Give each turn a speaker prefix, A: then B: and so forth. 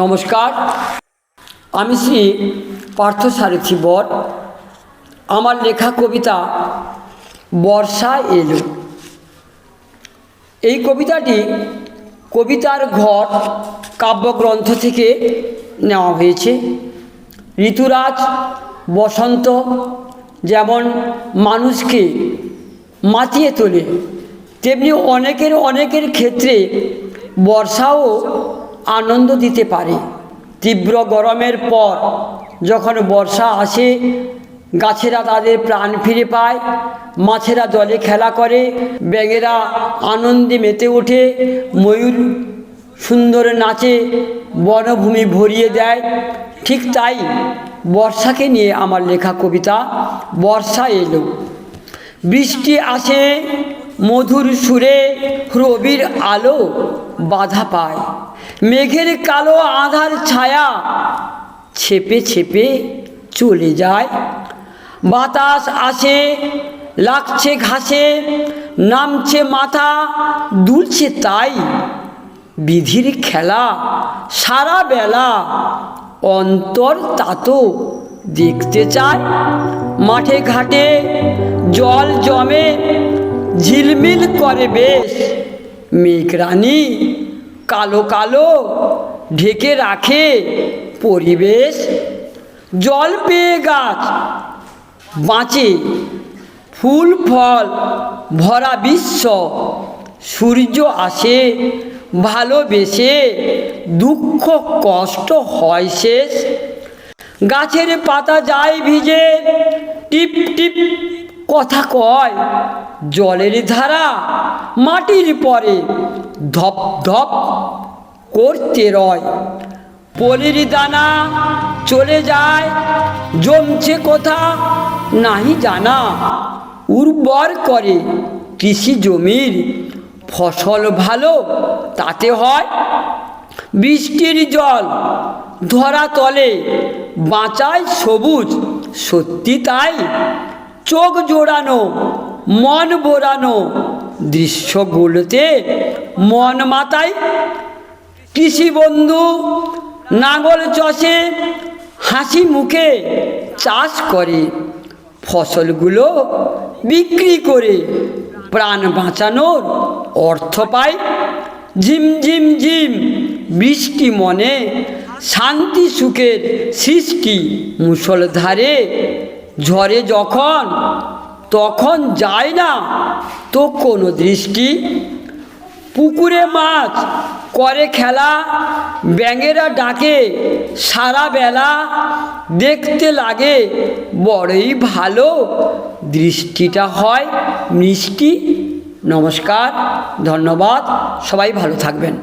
A: নমস্কার। আমি শ্রী পার্থসারথী বর। আমার লেখা কবিতা বর্ষা এলো। এই কবিতাটি কবিতার ঘর কাব্যগ্রন্থ থেকে নেওয়া হয়েছে। ঋতুরাজ বসন্ত যেমন মানুষকে মাতিয়ে তোলে, তেমনি অনেকের অনেকের ক্ষেত্রে বর্ষাও আনন্দ দিতে পারে। তীব্র গরমের পর যখন বর্ষা আসে, গাছেরা তাদের প্রাণ ফিরে পায়, মাছেরা জলে খেলা করে ব্যাঙেরা আনন্দে মেতে ওঠে, ময়ূর সুন্দর নাচে, বনভূমি ভরিয়ে দেয়। ঠিক তাই বর্ষাকে নিয়ে আমার লেখা কবিতা বর্ষা এলো। বৃষ্টি আসে মধুর সুরে রবির আলো বাধা পায়। মেঘের কালো আধার ছায়া ছেপে ছেপে চলে যায়। বাতাস আসে, লাগছে ঘাসে, নামছে মাথা, দুলছে তাই। বিধির খেলা সারা বেলা অন্তর তাতো দেখতে চায়। মাঠে ঘাটে জল জমে ঝিলমিল করে বেশ। মেঘরানি কালো কালো ঢেকে রাখে পরিবেশ। জল পেয়ে গাছ বাঁচে, ফুল, ফল, ভরা বিশ্ব। সূর্য আসে, ভালোবেসে, দুঃখ, কষ্ট হয় শেষ। গাছের পাতা যায় ভিজে, টিপ টিপ, কথা কয়। জলের ধারা মাটির পরে ধপ ধপ করতে রয়। পলির দানা চলে যায়, জমছে কোথা নাহি জানা। উর্বর করে কৃষি জমির ফসল ভালো তাতে হয় বৃষ্টির জল। ধরা তলে বাঁচায় সবুজ, সত্যি তাই চোখ জোড়ানো মন বোড়ানো দৃশ্যগুলোতে মন মাতায় কৃষি বন্ধু, নাঙল চষে, হাসি মুখে চাষ করে, ফসলগুলো বিক্রি করে, প্রাণ বাঁচানোর অর্থ পায়। ঝিম ঝিম ঝিম, বৃষ্টি মনে, শান্তি সুখের সৃষ্টি মুসলধারে ঝরে যখন তখন যায় না। তো কোনো দৃষ্টি, পুকুরে মাছ, করে খেলা, ব্যাঙেরা ডাকে, সারা বেলা দেখতে লাগে, বড়ই ভালো। দৃষ্টিটা হয় মিষ্টি। নমস্কার, ধন্যবাদ, সবাই ভালো থাকবেন।